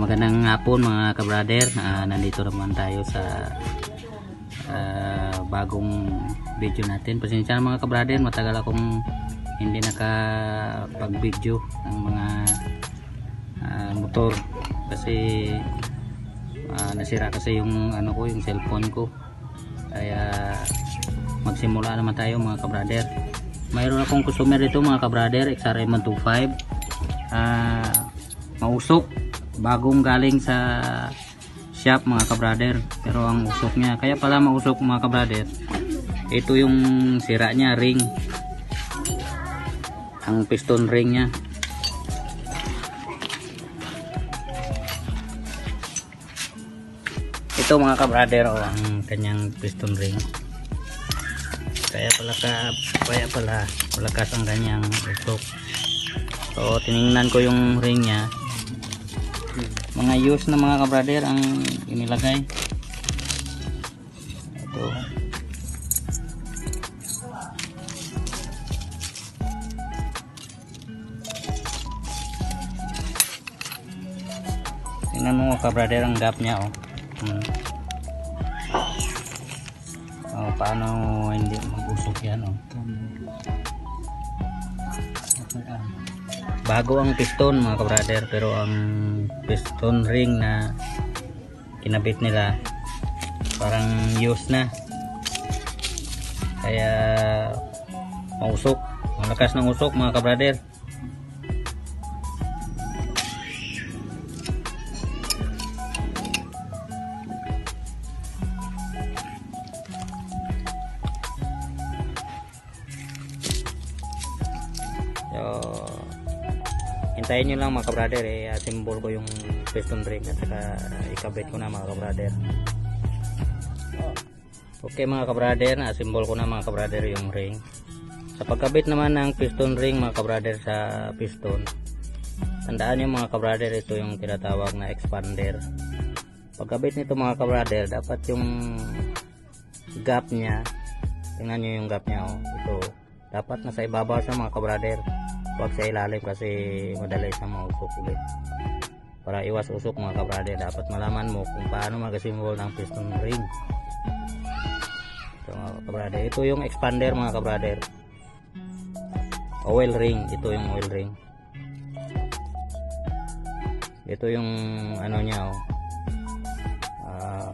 Magandang hapon mga kabrader. Ah, nandito naman tayo sa ah, bagong video natin. Pasensya na mga kabrader, matagal akong hindi nakapag-video ng mga ah, motor kasi ah, nasira kasi yung ano ko, yung cellphone ko. Kaya magsimula naman tayo mga kabrader. Mayroon akong customer dito mga kabrader, XRM125. Ah, mausok bagong galing sa shop mga kabrader. Pero ang usok niya kaya pala mausok mga kabrader ito yung sira niya ring. Ang piston ring niya. Ito mga kabrader oh, ang kanyang piston ring. Kaya pala ka kaya pala malakas ang kanyang usok. So tiningnan ko yung ring niya mga use na mga kabrader ang inilagay ito tingnan mo kabrader ang gap niya oh. Hmm. oh paano hindi mag-usok yan oh bago ang piston mga kabrader pero ang piston ring na kinabit nila parang use na. Kaya mausok. Malakas ng usok mga kabrader hintayin nyo lang mga kabrader eh. Symbol ko yung piston ring at saka ikabit ko na mga kabrader okay mga kabrader na symbol ko na mga kabrader yung ring. Sa pagkabit naman ng piston ring mga kabrader sa piston tandaan nyo mga kabrader ito yung tinatawag na expander. Pagkabit nito mga kabrader dapat yung gap nya tingnan nyo yung gap nya oh. ito dapat nasa ibabaw sa mga kabrader huwag sa ilalim kasi madali siyang mausok ulit. Para iwas usok mga kabrader dapat malaman mo kung paano magasimbol ng piston ring. Ito mga kabrader ito yung expander mga kabrader oil ring ito yung oil ring. Ito yung ano niya oh. Ah,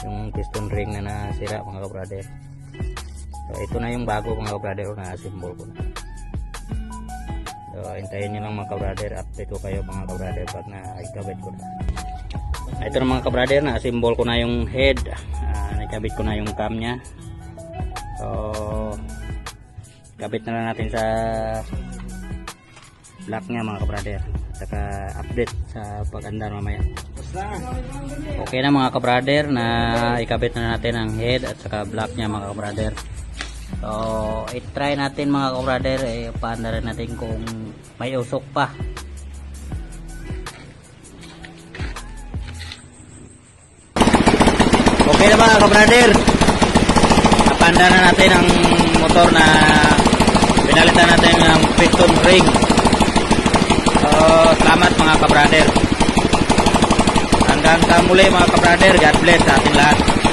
yung piston ring na nasira mga kabrader So, ito na yung bago mga kabrader na symbol ko na. So, hintayin nyo lang mga kabrader. Update ko kayo mga kabrader pag na-ikabit ko na. Ito na mga kabrader na symbol ko na yung head. Uh, nakabit ko na yung cam nya. So, kabit na lang natin sa black nya mga kabrader. Saka update sa pag-andar mamaya. Okay na mga kabrader na ikabit na natin ang head at saka black nya mga kabrader. So, i-try natin mga kabrader, eh, paandarin natin kung may usok pa. Okay na mga kabrader. Napanda na natin ang motor na pinalitan natin ng piston ring. So, salamat mga kabrader. Hanggang sa muli mga kabrader. God bless sa ating lahat.